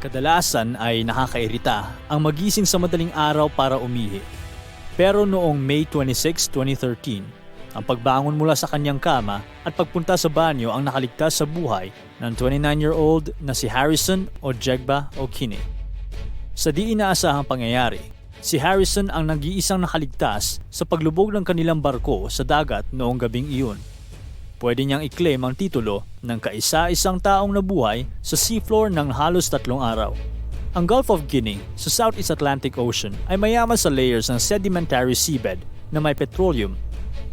Kadalasan ay nakakairita ang magising sa madaling araw para umihi. Pero noong May 26, 2013, ang pagbangon mula sa kanyang kama at pagpunta sa banyo ang nakaligtas sa buhay ng 29-year-old na si Harrison Ojegba Okine. Sa di inaasahang pangyayari, si Harrison ang nag-iisang nakaligtas sa paglubog ng kanilang barko sa dagat noong gabing iyon. Pwede niyang i-claim ang titulo ng kaisa-isang taong nabuhay sa seafloor ng halos tatlong araw. Ang Gulf of Guinea sa Southeast Atlantic Ocean ay mayaman sa layers ng sedimentary seabed na may petroleum.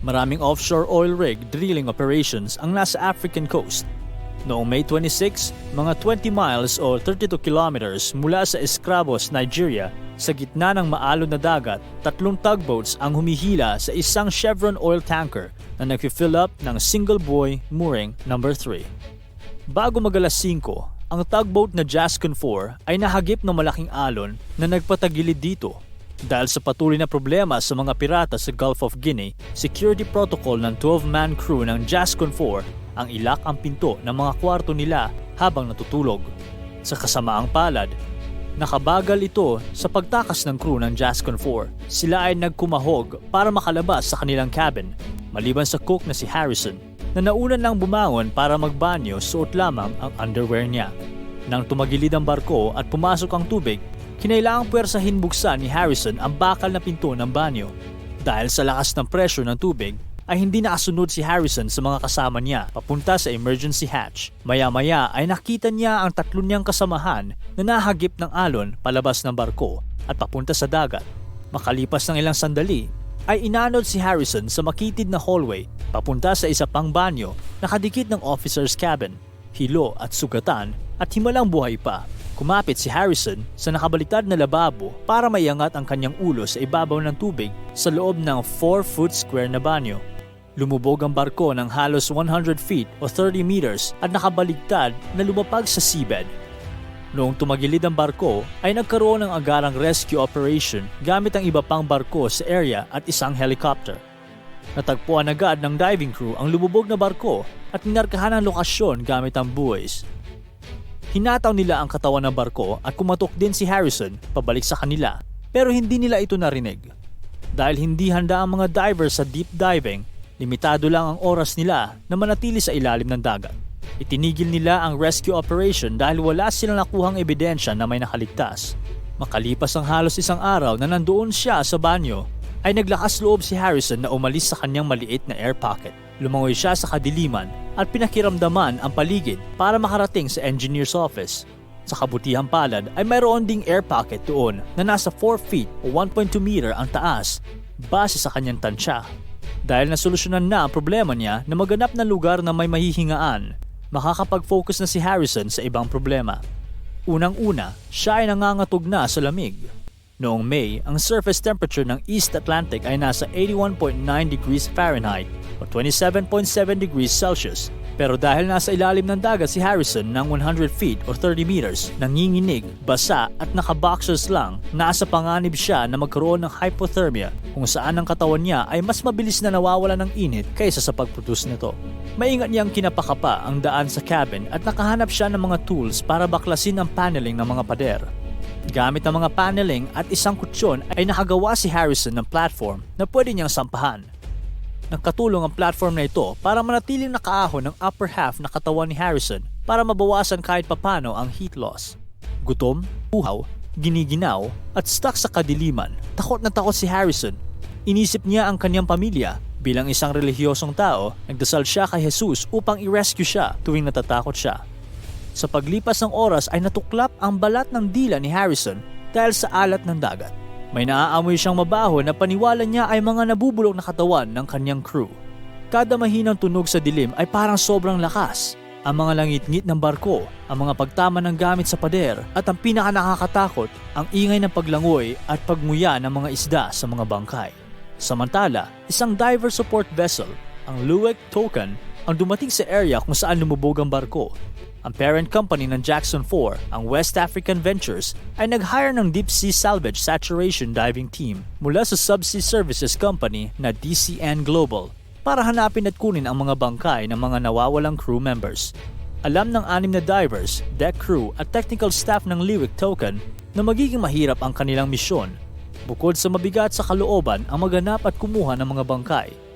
Maraming offshore oil rig drilling operations ang nasa African coast. Noong May 26, mga 20 miles o 32 kilometers mula sa Escravos, Nigeria, sa gitna ng maalon na dagat, tatlong tugboats ang humihila sa isang Chevron oil tanker na nag-fill up ng single buoy mooring number 3. Bago magalas 5, ang tugboat na Jascon 4 ay nahagip ng malaking alon na nagpatagilid dito. Dahil sa patuloy na problema sa mga pirata sa Gulf of Guinea, security protocol ng 12-man crew ng Jascon 4 ang ilak ang pinto ng mga kwarto nila habang natutulog. Sa kasamaang palad, Nakabagal ito sa pagtakas ng crew ng Jascon 4. Sila ay nagkumahog para makalabas sa kanilang cabin, maliban sa cook na si Harrison, na naunan lang bumangon para magbanyo suot lamang ang underwear niya. Nang tumagilid ang barko at pumasok ang tubig, kinailangang puwersahin buksan ni Harrison ang bakal na pinto ng banyo. Dahil sa lakas ng presyo ng tubig, ay hindi nakasunod si Harrison sa mga kasama niya papunta sa emergency hatch. Maya-maya ay nakita niya ang tatlo niyang kasamahan na nahagip ng alon palabas ng barko at papunta sa dagat. Makalipas ng ilang sandali, ay inanod si Harrison sa makitid na hallway papunta sa isa pang banyo nakadikit ng officer's cabin. Hilo at sugatan at himalang buhay pa Kumapit si Harrison sa nakabaliktad na lababo para maiangat ang kanyang ulo sa ibabaw ng tubig sa loob ng 4-foot square na banyo. Lumubog ang barko ng halos 100 feet o 30 meters at nakabaligtad na lumapag sa seabed. Noong tumagilid ang barko ay nagkaroon ng agarang rescue operation gamit ang iba pang barko sa area at isang helicopter. Natagpuan agad ng diving crew ang lumubog na barko at minarkahan ang lokasyon gamit ang buoys. Hinataw nila ang katawan ng barko at kumatok din si Harrison pabalik sa kanila pero hindi nila ito narinig. Dahil hindi handa ang mga divers sa deep diving, Limitado lang ang oras nila na manatili sa ilalim ng dagat. Itinigil nila ang rescue operation dahil wala silang nakuhang ebidensya na may nakaligtas. Makalipas ang halos isang araw na nandoon siya sa banyo, ay naglakas loob si Harrison na umalis sa kanyang maliit na air pocket. Lumangoy siya sa kadiliman at pinakiramdaman ang paligid para makarating sa engineer's office. Sa kabutihang palad ay mayroon ding air pocket doon na nasa 4 feet o 1.2 meter ang taas base sa kanyang tansya. Dahil nasolusyonan na ang problema niya na maganap na lugar na may mahihingaan, makakapag-focus na si Harrison sa ibang problema. Unang-una, siya ay nangangatog na sa lamig. Noong May, ang surface temperature ng East Atlantic ay nasa 81.9 degrees Fahrenheit o 27.7 degrees Celsius pero dahil nasa ilalim ng dagat si Harrison ng 100 feet or 30 meters, nanginginig, basa at nakaboxers lang, nasa panganib siya na magkaroon ng hypothermia kung saan ang katawan niya ay mas mabilis na nawawala ng init kaysa sa pagproduce nito. Maingat niyang kinapakapa ang daan sa cabin at nakahanap siya ng mga tools para baklasin ang paneling ng mga pader. Gamit ang mga paneling at isang kutsyon ay nakagawa si Harrison ng platform na pwede niyang sampahan Nagkatulong ang platform na ito para manatiling nakaahon ng upper half na katawan ni Harrison para mabawasan kahit papano ang heat loss. Gutom, uhaw, giniginaw at stuck sa kadiliman. Takot na takot si Harrison. Inisip niya ang kanyang pamilya. Bilang isang relihiyosong tao, nagdasal siya kay Jesus upang i-rescue siya tuwing natatakot siya. Sa paglipas ng oras ay natuklap ang balat ng dila ni Harrison dahil sa alat ng dagat. May naaamoy siyang mabaho na paniwala niya ay mga nabubulok na katawan ng kanyang crew. Kada mahinang tunog sa dilim ay parang sobrang lakas. Ang mga langit-ngit ng barko, ang mga pagtama ng gamit sa pader, at ang pinaka nakakatakot, ang ingay ng paglangoy at pagmuya ng mga isda sa mga bangkay. Samantala, isang diver support vessel, ang Luwek Token, ang dumating sa area kung saan lumubog ang barko ang parent company ng Jackson 4, ang West African Ventures, ay nag-hire ng deep sea salvage saturation diving team mula sa subsea services company na DCN Global para hanapin at kunin ang mga bangkay ng mga nawawalang crew members. Alam ng anim na divers, deck crew at technical staff ng Liwick Token na magiging mahirap ang kanilang misyon. Bukod sa mabigat sa kalooban ang maganap at kumuha ng mga bangkay.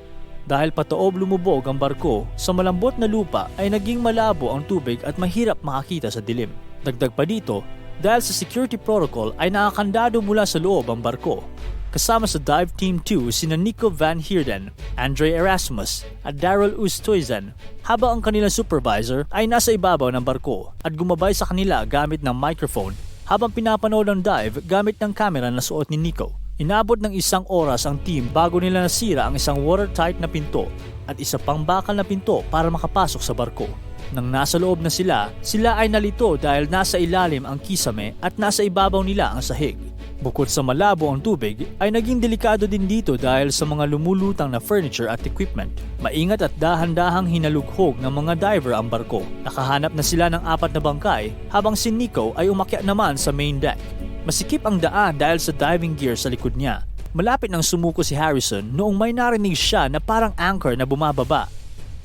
Dahil patoob lumubog ang barko, sa malambot na lupa ay naging malabo ang tubig at mahirap makakita sa dilim. Dagdag pa dito, dahil sa security protocol ay nakakandado mula sa loob ang barko. Kasama sa Dive Team 2 sina Nico Van Heerden, Andre Erasmus at Daryl Ustuyzen habang ang kanilang supervisor ay nasa ibabaw ng barko at gumabay sa kanila gamit ng microphone habang pinapanood ang dive gamit ng kamera na suot ni Nico. Inabot ng isang oras ang team bago nila nasira ang isang watertight na pinto at isa pang bakal na pinto para makapasok sa barko. Nang nasa loob na sila, sila ay nalito dahil nasa ilalim ang kisame at nasa ibabaw nila ang sahig. Bukod sa malabo ang tubig, ay naging delikado din dito dahil sa mga lumulutang na furniture at equipment. Maingat at dahan-dahang hinalughog ng mga diver ang barko. Nakahanap na sila ng apat na bangkay habang si Nico ay umakyat naman sa main deck. Masikip ang daan dahil sa diving gear sa likod niya. Malapit nang sumuko si Harrison noong may narinig siya na parang anchor na bumababa.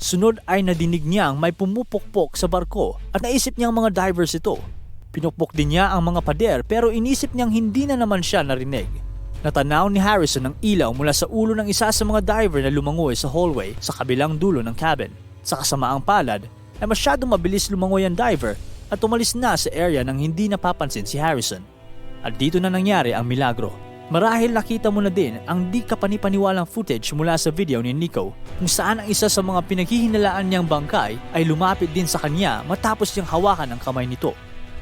Sunod ay nadinig niyang may pumupukpok sa barko at naisip niyang mga divers ito. Pinukpok din niya ang mga pader pero inisip niyang hindi na naman siya narinig. Natanaw ni Harrison ang ilaw mula sa ulo ng isa sa mga diver na lumangoy sa hallway sa kabilang dulo ng cabin. Sa kasamaang palad ay masyadong mabilis lumangoy ang diver at umalis na sa area nang hindi napapansin si Harrison. At dito na nangyari ang milagro. Marahil nakita mo na din ang di kapanipaniwalang footage mula sa video ni Nico kung saan ang isa sa mga pinaghihinalaan niyang bangkay ay lumapit din sa kanya matapos niyang hawakan ang kamay nito.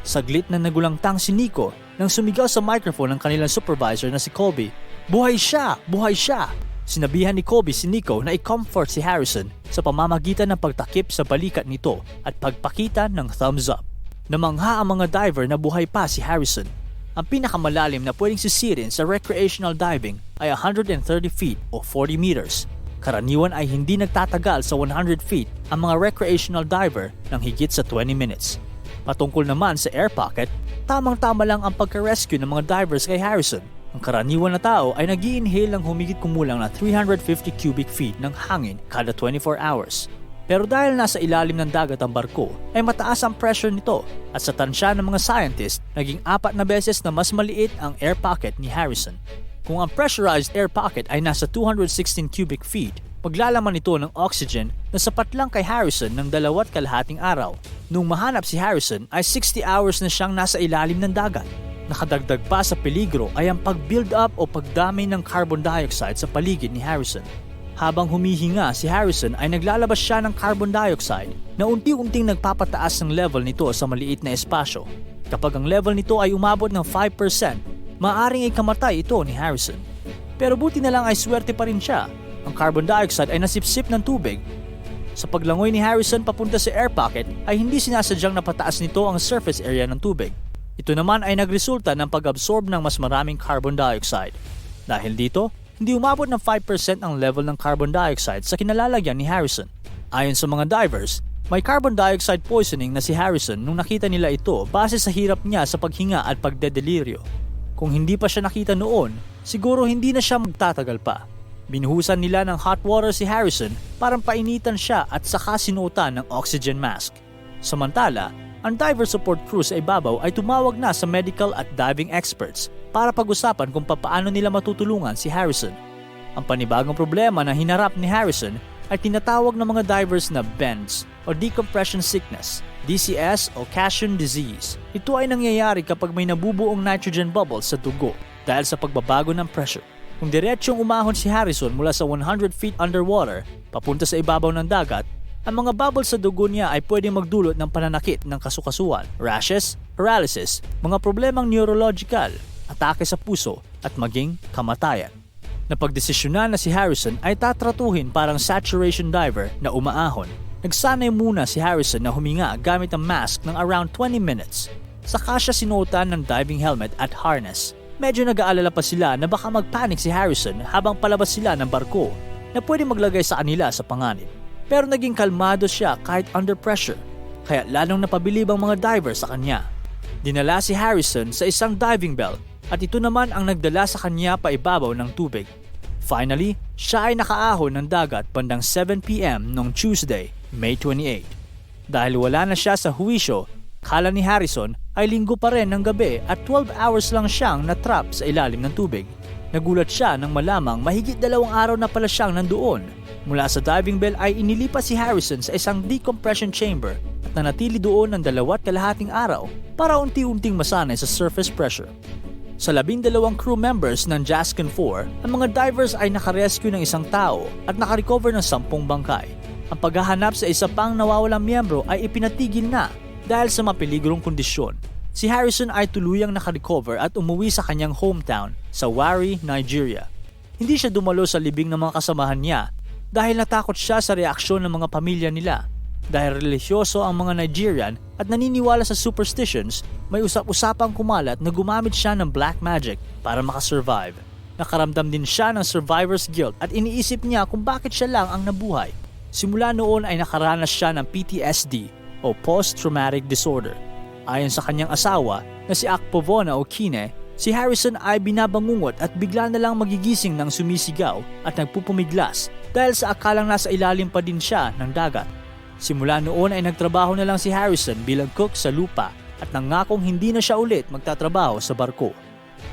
Saglit na nagulangtang si Nico nang sumigaw sa microphone ng kanilang supervisor na si Colby. Buhay siya! Buhay siya! Sinabihan ni Colby si Nico na i-comfort si Harrison sa pamamagitan ng pagtakip sa balikat nito at pagpakita ng thumbs up. Namangha ang mga diver na buhay pa si Harrison. Ang pinakamalalim na pwedeng sisirin sa recreational diving ay 130 feet o 40 meters. Karaniwan ay hindi nagtatagal sa 100 feet ang mga recreational diver ng higit sa 20 minutes. Patungkol naman sa air pocket, tamang-tama lang ang pagka-rescue ng mga divers kay Harrison. Ang karaniwan na tao ay nag inhale ng humigit kumulang na 350 cubic feet ng hangin kada 24 hours. Pero dahil nasa ilalim ng dagat ang barko, ay mataas ang pressure nito at sa tansya ng mga scientist, naging apat na beses na mas maliit ang air pocket ni Harrison. Kung ang pressurized air pocket ay nasa 216 cubic feet, maglalaman ito ng oxygen na sapat lang kay Harrison ng dalawat kalahating araw. Nung mahanap si Harrison ay 60 hours na siyang nasa ilalim ng dagat. Nakadagdag pa sa peligro ay ang pag-build up o pagdami ng carbon dioxide sa paligid ni Harrison. Habang humihinga si Harrison ay naglalabas siya ng carbon dioxide na unti-unting nagpapataas ng level nito sa maliit na espasyo. Kapag ang level nito ay umabot ng 5%, maaring ikamatay ito ni Harrison. Pero buti na lang ay swerte pa rin siya. Ang carbon dioxide ay nasipsip ng tubig. Sa paglangoy ni Harrison papunta sa air pocket ay hindi sinasadyang napataas nito ang surface area ng tubig. Ito naman ay nagresulta ng pag-absorb ng mas maraming carbon dioxide. Dahil dito, hindi umabot ng 5% ang level ng carbon dioxide sa kinalalagyan ni Harrison. Ayon sa mga divers, may carbon dioxide poisoning na si Harrison nung nakita nila ito base sa hirap niya sa paghinga at pagdedeliryo. Kung hindi pa siya nakita noon, siguro hindi na siya magtatagal pa. Binuhusan nila ng hot water si Harrison para painitan siya at saka sinuotan ng oxygen mask. Samantala, ang diver support crew sa ibabaw ay tumawag na sa medical at diving experts para pag-usapan kung papaano nila matutulungan si Harrison. Ang panibagong problema na hinarap ni Harrison ay tinatawag ng mga divers na BENS o Decompression Sickness, DCS o Cashion Disease. Ito ay nangyayari kapag may nabubuong nitrogen bubbles sa dugo dahil sa pagbabago ng pressure. Kung diretsyong umahon si Harrison mula sa 100 feet underwater papunta sa ibabaw ng dagat, ang mga bubbles sa dugo niya ay pwedeng magdulot ng pananakit ng kasukasuan, rashes, paralysis, mga problemang neurological, atake sa puso at maging kamatayan. Napagdesisyonan na si Harrison ay tatratuhin parang saturation diver na umaahon. Nagsanay muna si Harrison na huminga gamit ang mask ng around 20 minutes. Saka siya sinuotan ng diving helmet at harness. Medyo nag-aalala pa sila na baka magpanik si Harrison habang palabas sila ng barko na pwede maglagay sa kanila sa panganib. Pero naging kalmado siya kahit under pressure, kaya lalong napabilib ang mga diver sa kanya. Dinala si Harrison sa isang diving bell at ito naman ang nagdala sa kanya pa ibabaw ng tubig. Finally, siya ay nakaahon ng dagat bandang 7pm noong Tuesday, May 28. Dahil wala na siya sa huwisyo, kala ni Harrison ay linggo pa rin ng gabi at 12 hours lang siyang natrap sa ilalim ng tubig. Nagulat siya nang malamang mahigit dalawang araw na pala siyang nandoon. Mula sa diving bell ay inilipat si Harrison sa isang decompression chamber at nanatili doon ng dalawat kalahating araw para unti-unting masanay sa surface pressure. Sa labing dalawang crew members ng Jaskin 4, ang mga divers ay nakarescue ng isang tao at nakarecover ng sampung bangkay. Ang paghahanap sa isa pang nawawalang miyembro ay ipinatigil na dahil sa mapeligrong kondisyon. Si Harrison ay tuluyang nakarecover at umuwi sa kanyang hometown sa Wari, Nigeria. Hindi siya dumalo sa libing ng mga kasamahan niya dahil natakot siya sa reaksyon ng mga pamilya nila. Dahil relisyoso ang mga Nigerian at naniniwala sa superstitions, may usap-usapang kumalat na gumamit siya ng black magic para makasurvive. Nakaramdam din siya ng survivor's guilt at iniisip niya kung bakit siya lang ang nabuhay. Simula noon ay nakaranas siya ng PTSD o Post-Traumatic Disorder. Ayon sa kanyang asawa na si Akpovona Okine, si Harrison ay binabangungot at bigla na lang magigising ng sumisigaw at nagpupumiglas dahil sa akalang nasa ilalim pa din siya ng dagat. Simula noon ay nagtrabaho na lang si Harrison bilang cook sa lupa at nangakong hindi na siya ulit magtatrabaho sa barko.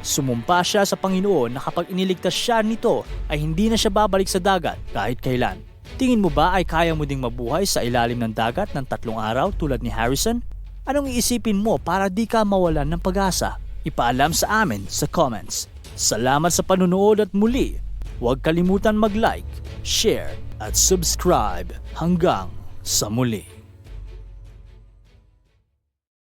Sumumpa siya sa Panginoon na kapag iniligtas siya nito ay hindi na siya babalik sa dagat kahit kailan. Tingin mo ba ay kaya mo ding mabuhay sa ilalim ng dagat ng tatlong araw tulad ni Harrison? Anong iisipin mo para di ka mawalan ng pag-asa? Ipaalam sa amin sa comments. Salamat sa panunood at muli, huwag kalimutan mag-like, share at subscribe hanggang sa muli.